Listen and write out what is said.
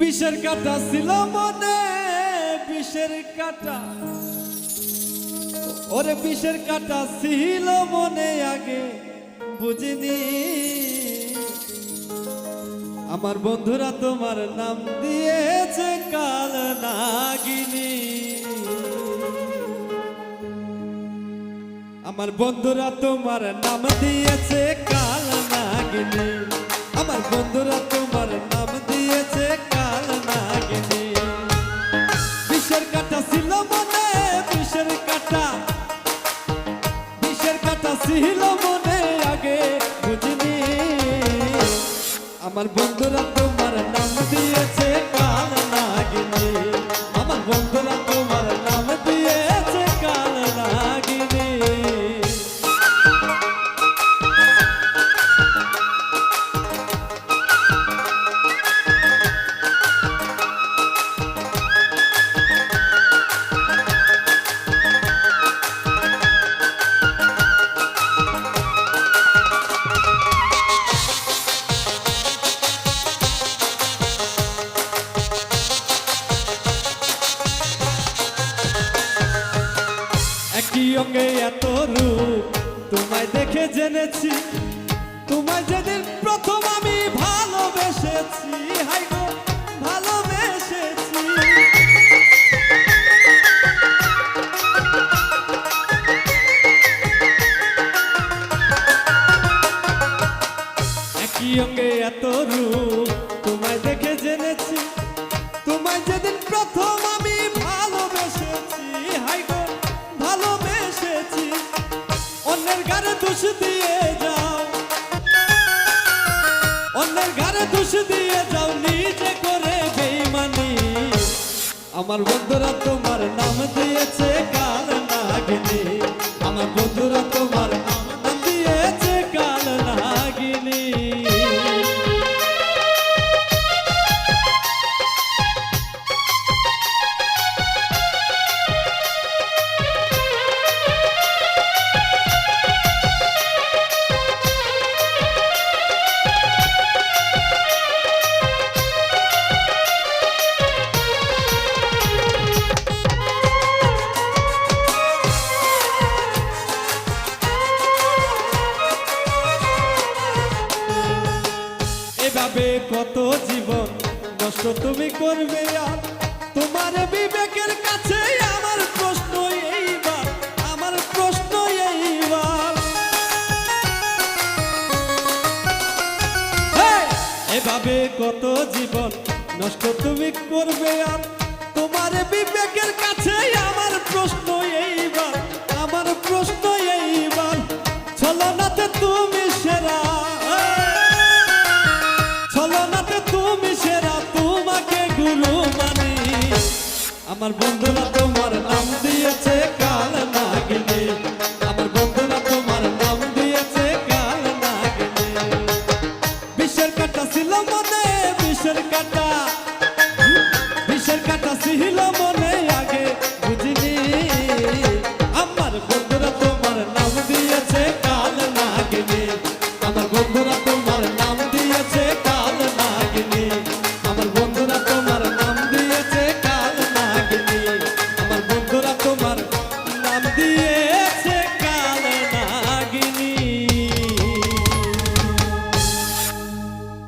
বিষের কাটা ছিল মনে, বিষের কাটা। ওরে বিষের কাটা ছিল মনে আগে, বুঝিনি। আমার বন্ধুরা তোমার নাম দিয়েছে কাল নাগিনী। আমার বন্ধুরা তোমার নাম দিয়েছে কাল নাগিনী। আমার বন্ধুরা তোমার নাম ছিল মনে আগে বুঝিনি। আমার বন্ধুরা তোমার অঙ্গে এত রূপ। তোমায় দেখে জেনেছি। তোমায় যেদিন প্রথম আমি ভালোবেসেছি। ভালোবেসেছি। একই অঙ্গে এত রূপ। ঘরে দোষ দিয়ে যাও। অন্যের ঘরে দোষ দিয়ে যাও, নিজে করে বেইমানি। আমার বন্ধুরা তোমার নাম দিয়েছে কার নাগিনী? আমার কত জীবন নষ্ট তুমি করবে আর। তোমার বিবেকের কাছে আমার প্রশ্ন এইবার, আমার প্রশ্ন এইবার! এভাবে কত জীবন নষ্ট তুমি করবে আর। তোমার বিবেকের কাছে আমার প্রশ্ন এইবার, আমার প্রশ্ন এইবার। ছলনাতে তুমি তুমি তোমাকে গুরু মানি। আমার বন্ধুরা তোমার নাম দিয়েছে কাল নাগিনী। আমার বন্ধুরা তোমার নাম দিয়েছে কাল নাগিনী। বিষের কাটা ছিল মনে বিষের কাটা।